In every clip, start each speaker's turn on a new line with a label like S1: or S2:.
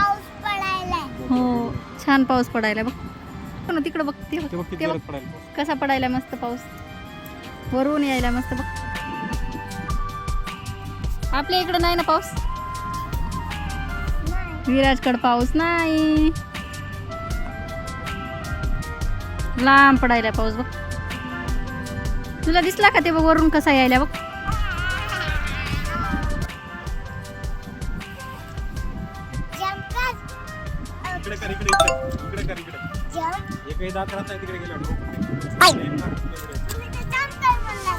S1: पाऊस पडायलाय.
S2: हो छान पाऊस पडायला बघ. हो ना तिकडं बघ ते
S3: ते
S2: बघ
S3: बघ किती
S2: ते बघ.
S3: जोरात पडायला पाऊस.
S2: कसा पडायला मस्त पाऊस. वरून यायला मस्त बघ. आपल्या इकडं नाही ना पाऊस?
S1: नाही.
S2: विराजकड पाऊस नाही. लांब पडायला पाऊस बघ. तुला दिसला का ते बघ वरून कसा यायला बघ?
S3: इकडे कर इकडे इकडे. इकडे कर इकडे. एकही दात राहत नाही तिकडे गेल्यावर.
S1: तुम्ही ते जंप कर म्हणला.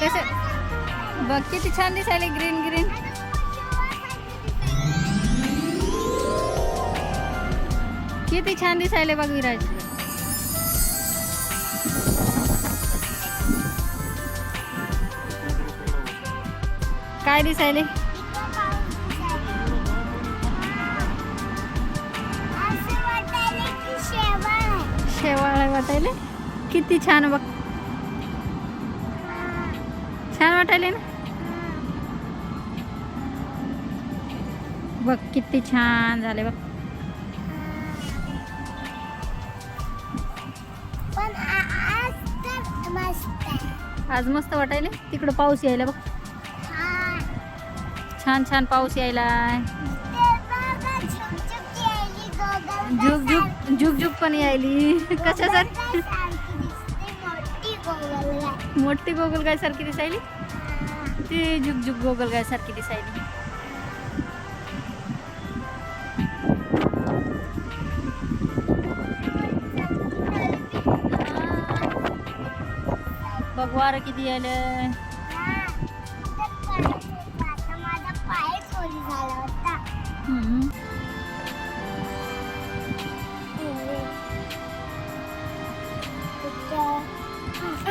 S2: कसं? बघ किती छान दिसायले ग्रीन ग्रीन किती छान दिसायले बघ विराज. काय दिसायले?
S1: शेवाळ
S2: वाटायले? किती छान बघ. छान वाटायले ना? बघ किती छान झाले बघ.
S1: आज मस्त
S2: वाटायले. तिकडं पाऊस यायला बघ. छान छान पाऊस यायला. झुक झुक झुक झुक पण यायली. कशासाठी?
S1: मोठी गोगलगाय.
S2: गाय सारखी दिसायली? ती झुक झुक गोगलगाय सारखी दिसायली. बघवार किती यायलं 中，嗯。